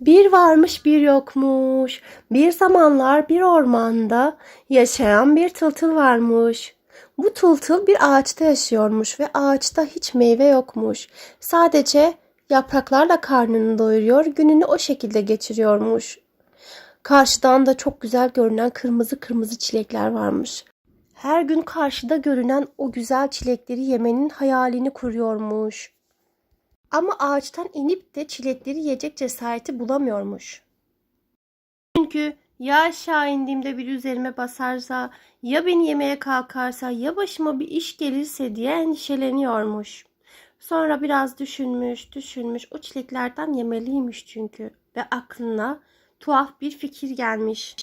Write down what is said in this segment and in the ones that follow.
Bir varmış bir yokmuş. Bir zamanlar bir ormanda yaşayan bir tıltıl varmış. Bu tıltıl bir ağaçta yaşıyormuş ve ağaçta hiç meyve yokmuş. Sadece yapraklarla karnını doyuruyor, gününü o şekilde geçiriyormuş. Karşıdan da çok güzel görünen kırmızı kırmızı çilekler varmış. Her gün karşıda görünen o güzel çilekleri yemenin hayalini kuruyormuş. Ama ağaçtan inip de çilekleri yiyecek cesareti bulamıyormuş. Çünkü ya aşağı indiğimde bir üzerime basarsa, ya beni yemeye kalkarsa, ya başıma bir iş gelirse diye endişeleniyormuş. Sonra biraz düşünmüş, düşünmüş. O çileklerden yemeliymiş çünkü. Ve aklına tuhaf bir fikir gelmiş.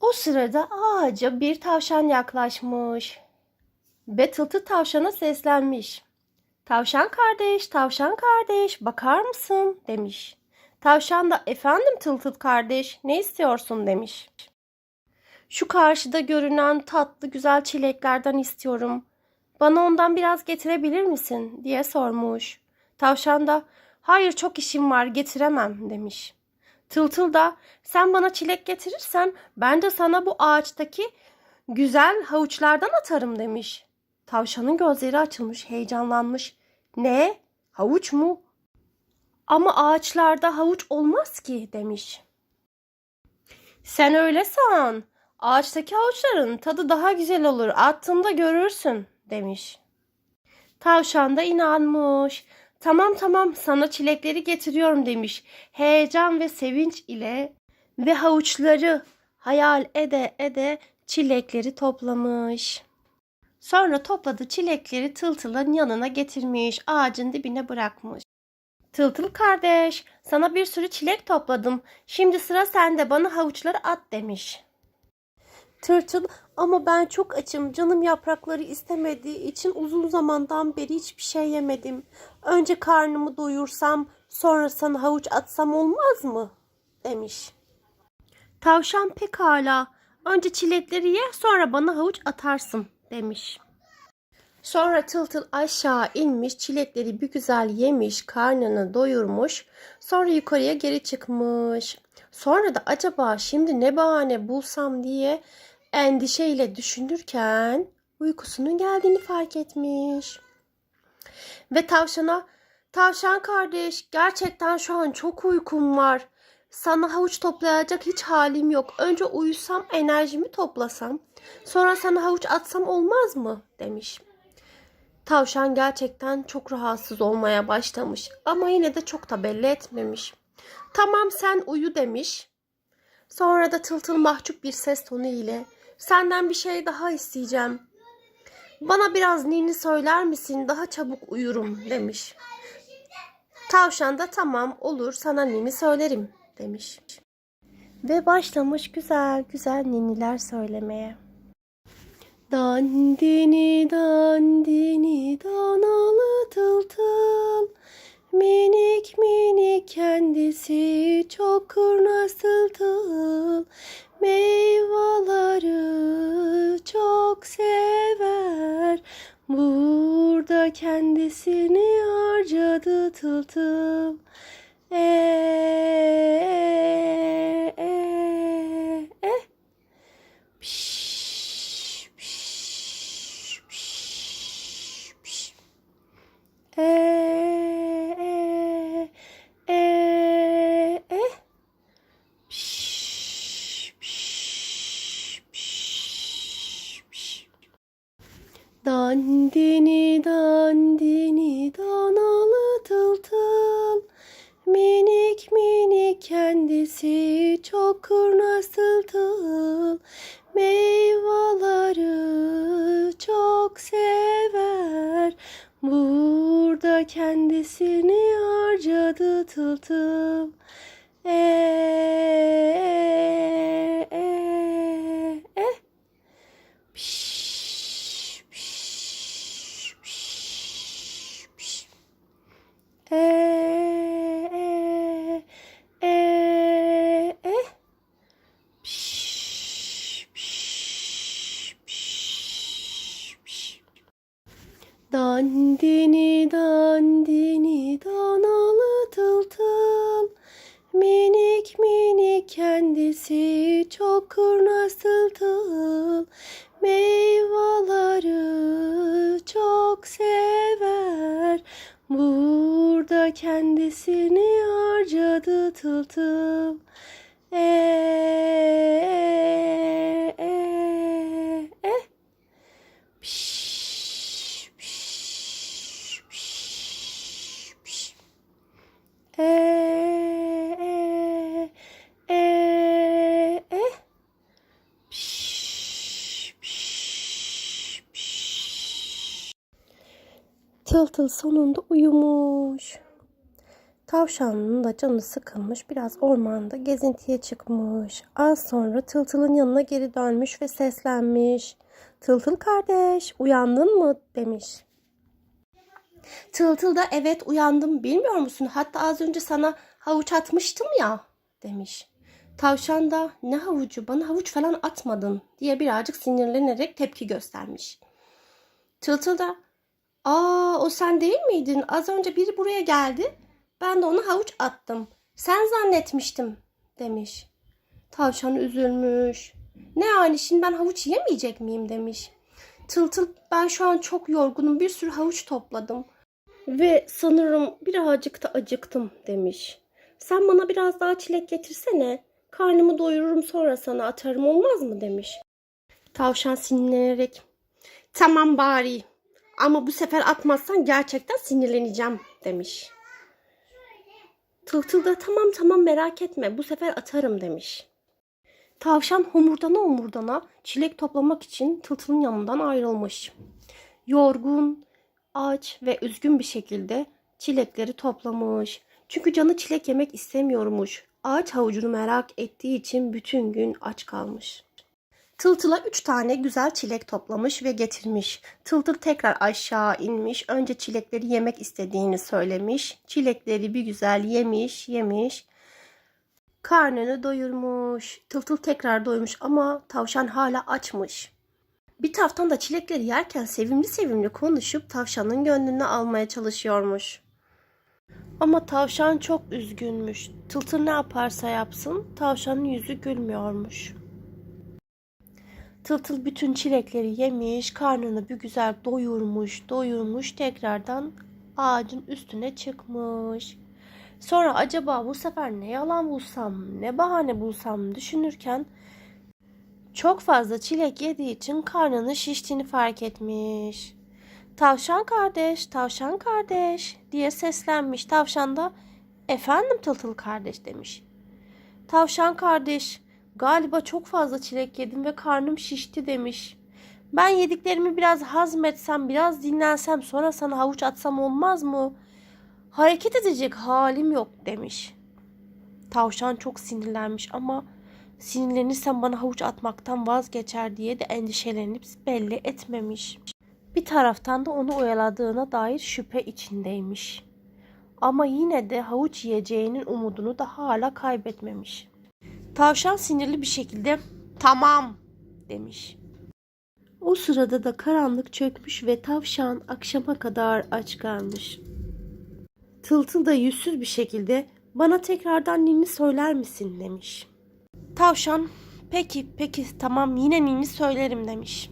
O sırada ağaca bir tavşan yaklaşmış. Ve tıltı tavşana seslenmiş. Tavşan kardeş, tavşan kardeş, bakar mısın? demiş. Tavşan da efendim tıltıl kardeş, ne istiyorsun demiş. Şu karşıda görünen tatlı güzel çileklerden istiyorum. Bana ondan biraz getirebilir misin? diye sormuş. Tavşan da hayır çok işim var getiremem demiş. Tıltıl da sen bana çilek getirirsen ben de sana bu ağaçtaki güzel havuçlardan atarım demiş. Tavşanın gözleri açılmış, heyecanlanmış. Ne? Havuç mu? Ama ağaçlarda havuç olmaz ki demiş. Sen öyle san. Ağaçtaki havuçların tadı daha güzel olur. Attığımda görürsün demiş. Tavşan da inanmış. Tamam tamam sana çilekleri getiriyorum demiş. Heyecan ve sevinç ile ve havuçları hayal ede ede çilekleri toplamış. Sonra topladı çilekleri tıltılın yanına getirmiş, ağacın dibine bırakmış. Tıltıl kardeş, sana bir sürü çilek topladım. Şimdi sıra sende bana havuçları at demiş. Tırtıl ama ben çok açım. Canım yaprakları istemediği için uzun zamandan beri hiçbir şey yemedim. Önce karnımı doyursam sonra sana havuç atsam olmaz mı? demiş. Tavşan pekala. Önce çilekleri ye sonra bana havuç atarsın demiş. Sonra tıltıl aşağı inmiş, çilekleri bir güzel yemiş, karnını doyurmuş. Sonra yukarıya geri çıkmış. Sonra da acaba şimdi ne bahane bulsam diye endişeyle düşünürken uykusunun geldiğini fark etmiş. Ve tavşana, tavşan kardeş gerçekten şu an çok uykum var. Sana havuç toplayacak hiç halim yok. Önce uyusam enerjimi toplasam. Sonra sana havuç atsam olmaz mı? demiş. Tavşan gerçekten çok rahatsız olmaya başlamış ama yine de çok da belli etmemiş. Tamam sen uyu demiş. Sonra da tıltıl mahcup bir ses tonu ile senden bir şey daha isteyeceğim. Bana biraz ninni söyler misin? Daha çabuk uyurum demiş. Tavşan da tamam olur sana ninni söylerim demiş. Ve başlamış güzel güzel ninniler söylemeye. Dandini dandini danalı tıl tıl Minik minik kendisi çok kurnaz tıl tıl Meyveleri çok sever Burada kendisini harcadı tıl tıl Dandini dandini danalı tıl tıl Minik minik kendisi çok kurnaz tıl tıl Meyveleri çok sever. Burada kendisini harcadı tıl tıl e, çok kurnaz tıltıl meyveleri çok sever. Burada kendisini harcadı tıltıl. E, Tıl tıl sonunda uyumuş. Tavşanın da canı sıkılmış biraz ormanda gezintiye çıkmış. Az sonra Tıltıl'ın yanına geri dönmüş ve seslenmiş. Tıltıl kardeş uyandın mı demiş. Tıltıl da evet uyandım bilmiyor musun? Hatta az önce sana havuç atmıştım ya demiş. Tavşan da ne havucu bana havuç falan atmadın diye birazcık sinirlenerek tepki göstermiş. Tıltıl da aa o sen değil miydin? Az önce biri buraya geldi. Ben de ona havuç attım. Sen zannetmiştim demiş. Tavşan üzülmüş. Ne yani şimdi ben havuç yemeyecek miyim demiş. Tıltıl ben şu an çok yorgunum bir sürü havuç topladım. Ve sanırım birazcık da acıktım demiş. Sen bana biraz daha çilek getirsene. Karnımı doyururum sonra sana atarım olmaz mı demiş. Tavşan sinirlenerek tamam bari ama bu sefer atmazsan gerçekten sinirleneceğim demiş. Tıltıl da tamam tamam merak etme bu sefer atarım demiş. Tavşan homurdana homurdana çilek toplamak için tıltılın yanından ayrılmış. Yorgun, aç ve üzgün bir şekilde çilekleri toplamış. Çünkü canı çilek yemek istemiyormuş. Ağaç havucunu merak ettiği için bütün gün aç kalmış. Tıltıla üç tane güzel çilek toplamış ve getirmiş. Tıltıl tekrar aşağı inmiş. Önce çilekleri yemek istediğini söylemiş. Çilekleri bir güzel yemiş, yemiş. Karnını doyurmuş. Tıltıl tekrar doymuş ama tavşan hala açmış. Bir taraftan da çilekleri yerken sevimli sevimli konuşup tavşanın gönlünü almaya çalışıyormuş. Ama tavşan çok üzgünmüş. Tıltıl ne yaparsa yapsın tavşanın yüzü gülmüyormuş. Tıltıl bütün çilekleri yemiş, karnını bir güzel doyurmuş, doyurmuş, tekrardan ağacın üstüne çıkmış. Sonra acaba bu sefer ne yalan bulsam, ne bahane bulsam düşünürken çok fazla çilek yediği için karnının şiştiğini fark etmiş. Tavşan kardeş, tavşan kardeş diye seslenmiş. Tavşan da efendim tıltıl kardeş demiş. Tavşan kardeş, galiba çok fazla çilek yedim ve karnım şişti demiş. Ben yediklerimi biraz hazmetsem, biraz dinlensem sonra sana havuç atsam olmaz mı? Hareket edecek halim yok demiş. Tavşan çok sinirlenmiş ama sinirlenirsem bana havuç atmaktan vazgeçer diye de endişelenip belli etmemiş. Bir taraftan da onu oyaladığına dair şüphe içindeymiş. Ama yine de havuç yiyeceğinin umudunu da hala kaybetmemiş. Tavşan sinirli bir şekilde tamam demiş. O sırada da karanlık çökmüş ve tavşan akşama kadar aç kalmış. Tıltıl da yüzsüz bir şekilde bana tekrardan ninni söyler misin demiş. Tavşan peki peki tamam yine ninni söylerim demiş.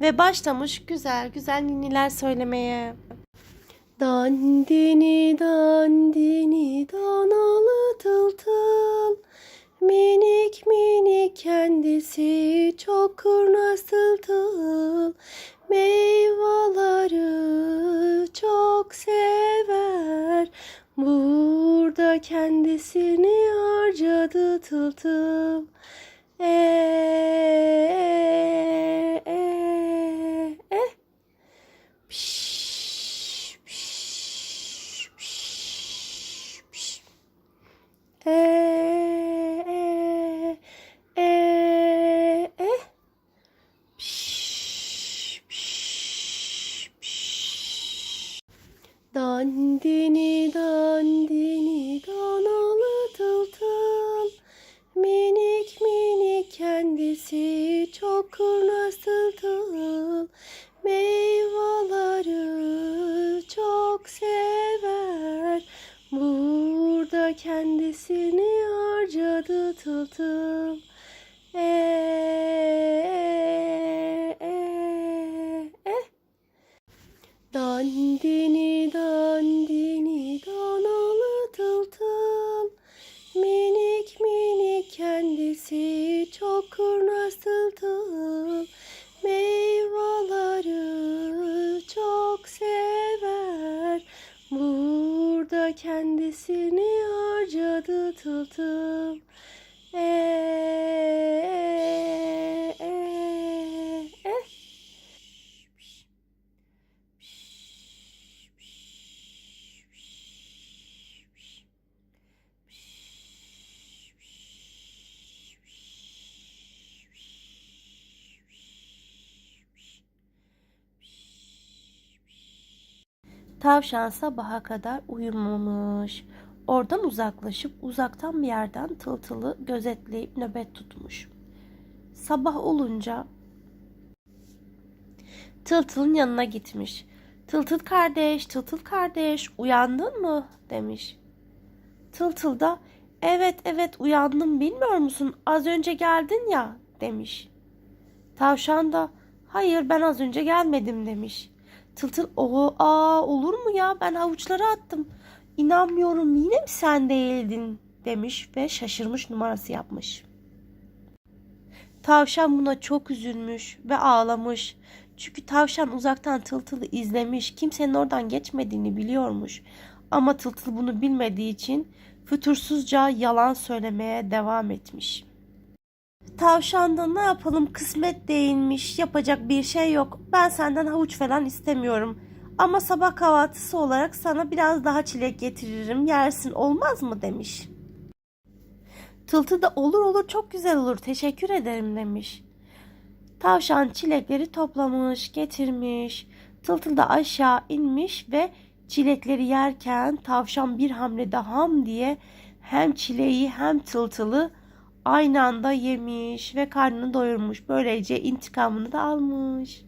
Ve başlamış güzel güzel ninniler söylemeye. Dandini dandini danalı tıltıl Minik minik kendisi çok kurnaz tıltıl Meyveleri çok sever. Burada kendisini harcadı tıltıl. E, e, Dandini dandini Kendisini harcadı tıl tıl Tavşan sabaha kadar uyumamış. Oradan uzaklaşıp uzaktan bir yerden tıltılı gözetleyip nöbet tutmuş. Sabah olunca Tıltıl'ın yanına gitmiş. Tıltıl kardeş, Tıltıl kardeş uyandın mı? demiş. Tıltıl da evet evet uyandım bilmiyor musun az önce geldin ya demiş. Tavşan da hayır ben az önce gelmedim demiş. Tıltıl o aa olur mu ya ben havuçları attım. İnanmıyorum yine mi sen değildin demiş ve şaşırmış numarası yapmış. Tavşan buna çok üzülmüş ve ağlamış. Çünkü tavşan uzaktan tıltılı izlemiş. Kimsenin oradan geçmediğini biliyormuş. Ama tıltıl bunu bilmediği için fütursuzca yalan söylemeye devam etmiş. Tavşan da ne yapalım kısmet değilmiş. Yapacak bir şey yok. Ben senden havuç falan istemiyorum. Ama sabah kahvaltısı olarak sana biraz daha çilek getiririm. Yersin olmaz mı demiş. Tıltı da olur olur çok güzel olur teşekkür ederim demiş. Tavşan çilekleri toplamış, getirmiş. Tıltıl da aşağı inmiş ve çilekleri yerken tavşan bir hamlede ham diye hem çileği hem tıltılı aynı anda yemiş ve karnını doyurmuş. Böylece intikamını da almış.